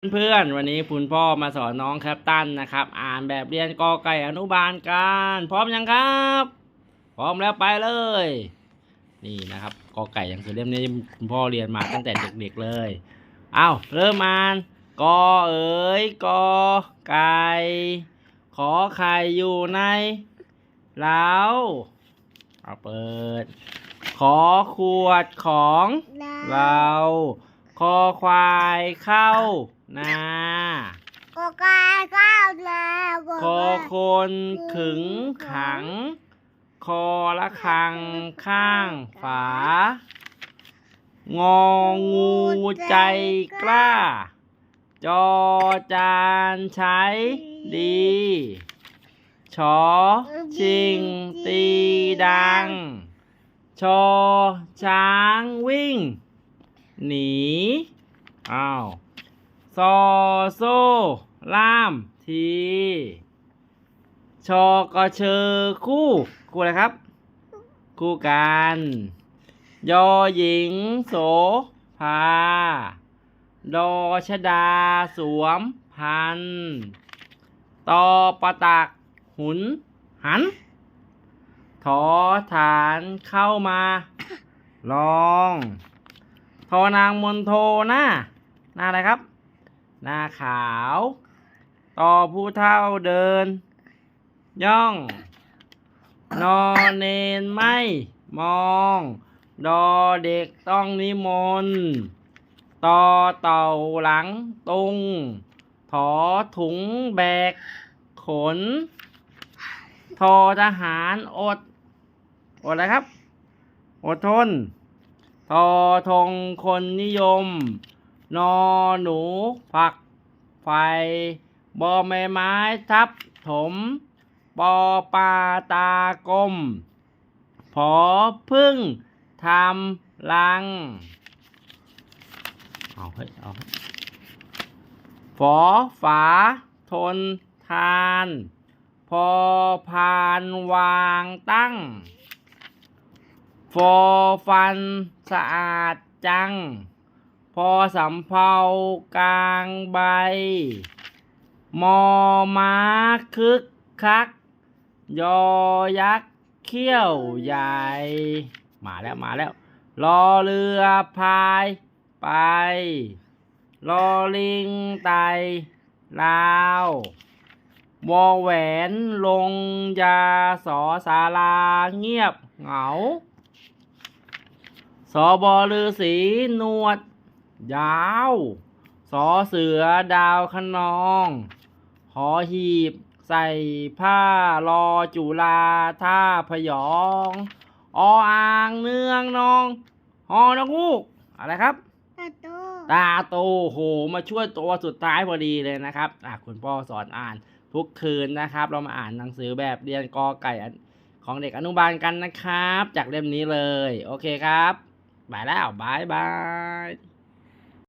เพื่อนๆ วันนี้คุณพ่อมาสอนน้องแคปตันนะครับ อ่านแบบเรียนกอไก่อนุบาลกัน พร้อมยังครับ พร้อมแล้วไปเลย นี่นะครับกอไก่อย่างสือเล่มนี้คุณพ่อเรียนมาตั้งแต่เด็กๆเลยเอาเริ่มอ่านกอเอ๋ยกอไก่ขอไข่อยู่ในเล้าเอาเปิด ขอขวดของเราคอควายเข้า นาก็กายก้าวนาคอคนขึงขัง คอละคังข้างฝา งองูใจกล้า จอจานใช้ดีชอชิงตีดัง ชอช้างวิ่ง หนี อ้าว ซอโซล่ามทีชอกระเชอคู่ คู่อะไรครับ คู่กัน ยอหญิงโสภาดอชดาสวมพันตอประตักหุนหันทอฐานเข้ามา ลอง ทอนางมนโทหน้า หน้าอะไรครับ หน้าขาว ต่อผู้เท่าเดิน ย่อง นอเนนไม่มอง ดอเด็กต้องนิมนต์ต่อเต่าหลังตุง ถอถุงแบก ขน ทอทหารอด อดอะไรครับ อดทน ทอทงคนนิยม นอหนูผัก ไฟบอใบไม้ทับถม ปอปลาตากลมพอพึ่งทำรัง เอาเฮ้ยเอาเฮ้ยฝอฝาทนทาน พอพานวางตั้ง ฟอฟันสะอาดจัง พอสำเภากลางใบ มอม้าคึกคัก ยอยักษ์เขี้ยวใหญ่ มาแล้วมาแล้ว รอเรือพายไป รอลิงไตลาววอแหวนลงยาสอสาลาเงียบเหงา สอบอลือสีนวด ยาวสอเสือดาวขนองหอหีบ ใส่ผ้ารอจุลาท่าพยองออ่างเนืองนองหอนกฮูกอะไรครับ ตาโตตาโตโหมาช่วยตัวสุดท้ายพอดีเลยนะครับอะคุณพ่อสอนอ่านทุกคืนนะครับ เรามาอ่านหนังสือแบบเรียนกอไก่อันของเด็กอนุบาลกันนะครับ จากเล่มนี้เลย โอเคครับไปแล้วบายบาย